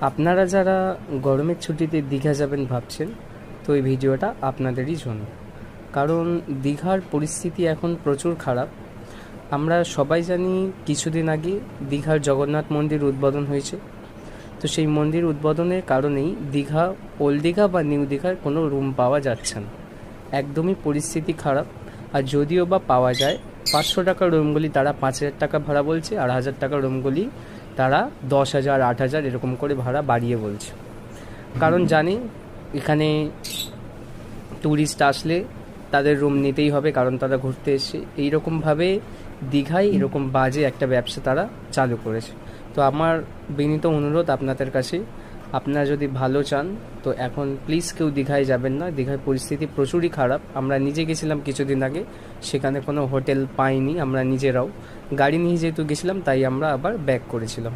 আপনারা যারা গরমের ছুটিতে দীঘা যাবেন ভাবছেন, তো এই ভিডিওটা আপনাদেরই জন্য। কারণ দীঘার পরিস্থিতি এখন প্রচুর খারাপ। আমরা সবাই জানি কিছুদিন আগে দীঘার জগন্নাথ মন্দির উদ্বোধন হয়েছে। তো সেই মন্দির উদ্বোধনের কারণেই দীঘা, ওল্ড দীঘা বা নিউ দীঘার কোনো রুম পাওয়া যাচ্ছে না। একদমই পরিস্থিতি খারাপ। আর যদিও বা পাওয়া যায়, পাঁচশো টাকার রুমগুলি, তারা পাঁচ হাজার টাকা ভাড়া বলছে, আর হাজার টাকার রুমগুলি তারা দশ হাজার আট হাজার এরকম করে ভাড়া বাড়িয়ে বলছে। কারণ জানি এখানে ট্যুরিস্ট আসলে তাদের রুম নিতেই হবে কারণ তারা ঘুরতে এসে এইরকমভাবে দীঘায় এরকম বাজে একটা ব্যবসা তারা চালু করেছে। তো আমার বিনীত অনুরোধ আপনাদের কাছে আপনারা যদি ভালো চান, তো এখন প্লিজ কেউ দীঘায় যাবেন না। দীঘায় পরিস্থিতি প্রচুরই খারাপ। আমরা নিজে গেছিলাম কিছুদিন আগে, সেখানে কোনো হোটেল পাইনি, আমরা নিজেরাও। গাড়ি নিয়ে যেহেতু গেছিলাম, তাই আমরা আবার ব্যাক করেছিলাম।